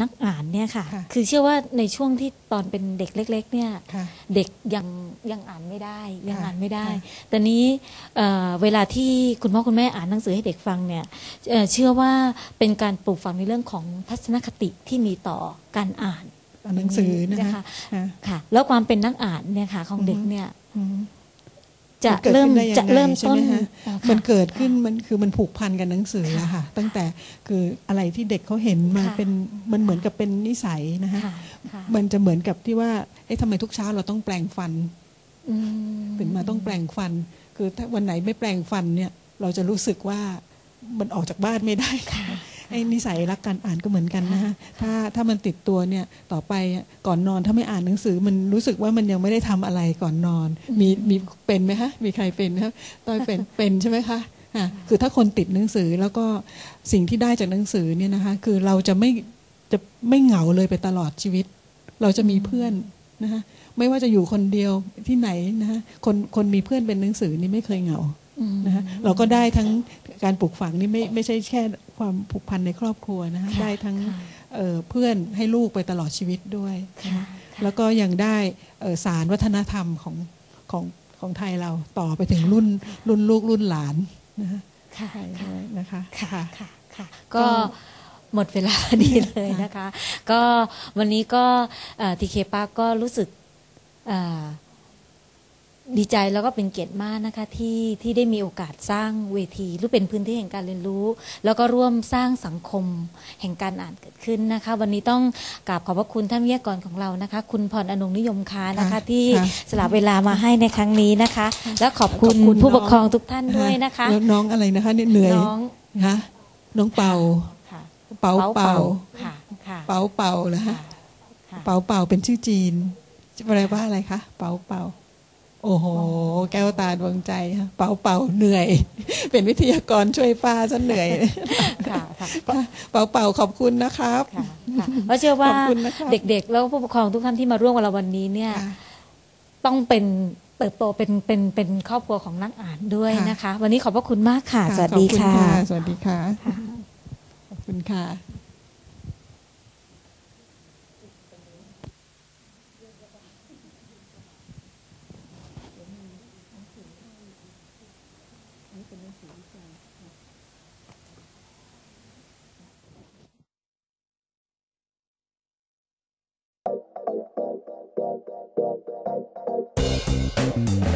นักอ่านเนี่ยค่ะ ค่ะคือเชื่อว่าในช่วงที่ตอนเป็นเด็กเล็ก ๆ เนี่ย ค่ะเด็กยังยังอ่านไม่ได้ยังค่ะอ่านไม่ได้ ค่ะ แต่นี้เอ่อเวลาที่คุณพ่อคุณแม่อ่านหนังสือให้เด็กฟังเนี่ยเอ่อเชื่อว่าเป็นการปลูกฝังในเรื่องของทัศนคติที่มีต่อการอ่านอ่านหนังสือนะคะค่ะ ค่ะ แล้วความเป็นนักอ่านเนี่ยค่ะของเด็กอือฮึเนี่ย อืม จะนกิดเริ่มขึ้นได้ยังไงจะเริ่มใช่ต้นไหคะอ๋อค่ะมันเกิดขึ้นมันคือมันผูกพันกับหนังสืออะค่ะ ตั้งแต่คืออะไรที่เด็กเขาเห็นมาค่ะเป็นมันเหมือนกับเป็นนิสัยนะคะค่ะค่ะมันจะเหมือนกับที่ว่าเอ๊ะทำไมทุกเช้าเราต้องแปลงฟันอืมตื่นมาต้องแปลงฟัน คือถ้าวันไหนไม่แปลงฟันเนี่ย เราจะรู้สึกว่ามันออกจากบ้านไม่ได้ค่ะ ไอ้นิสัยรักการอ่านก็เหมือนกันนะค่ะฮะถ้าถ้ามันติดตัวเนี่ยต่อไปอะก่อนนอนถ้าไม่อ่านหนังสือมันรู้สึกว่ามันยังไม่ได้ทำอะไรก่อนนอน มีมีเป็นไหมคะมีใครเป็นไหมครับต้อยเป็นเป็นใช่ไหมคะอะคือถ้าคนติดหนังสือแล้วก็สิ่งที่ได้จากหนังสือเนี่ยนะคะคือเราจะไม่จะไม่เหงาเลยไปตลอดชีวิต เราจะมีเพื่อนนะคะไม่ว่าจะอยู่คนเดียวที่ไหนนะคะคนคนมีเพื่อนเป็นหนังสือนี่ไม่เคยเหงาอืมนะคะเราก็ได้ทั้ง การปลูกฝังนี่ไม่ไม่ใช่แค่ความผูกพันในครอบครัวนะคะค่ะได้ทั้งค่ะเอ่อเพื่อนให้ลูกไปตลอดชีวิตด้วยค่ะแล้วก็ยังได้เอ่อสารวัฒนธรรมของของของไทยเราต่อไปถึงรุ่นรุ่นลูกรุ่นหลานนะคะค่ะใช่ด้วยนะคะค่ะค่ะค่ะก็ก็หมดเวลาพอดีเลยนะคะ ก็วันนี้ก็ทีเคปาก็รู้สึกเอ่อ ดีใจแล้วก็เป็นเกียรติมากนะคะที่ที่ได้มีโอกาสสร้างเวทีหรือเป็นพื้นที่แห่งการเรียนรู้ แล้วก็ร่วมสร้างสังคมแห่งการอ่านเกิดขึ้นนะคะ วันนี้ต้องกราบขอบพระคุณท่านวิทยากรของเรานะคะ คุณพรอนงนิยมค้านะคะ ที่ค่ะสละเวลามาให้ในครั้งนี้นะคะ และขอบคุณขอบคุณผู้ปกน้องครองทุกท่านด้วยนะคะแล้วน้องอะไรนะคะเนี่ยเหนื่อยน้องนะคะน้องเป่าค่ะเป่าเป่าค่ะค่ะเป่าเป่าเหรอค่ะฮะค่ะเป่าเป่าเป็นชื่อจีนแปลว่าอะไรคะเป่าเป่า โอ้โห แก้วตาดวงใจค่ะเป่าเป่าเหนื่อย เป็นวิทยากรช่วยป้าซะเหนื่อยค่ะค่ะเป่าเป่าขอบคุณนะครับค่ะค่ะเพราะเชื่อว่าขอบคุณนะครับเด็กๆ แล้วผู้ปกครองทุกท่านที่มาร่วมกับเราวันนี้เนี่ยค่ะต้องเป็นเติบโตเป็นเป็นเป็นครอบครัวของนักอ่านด้วยค่ะนะคะ วันนี้ขอบพระคุณมากค่ะค่ะสวัสดีขอบณค่ะ สวัสดีค่ะขอบคุณค่ะ 等一下。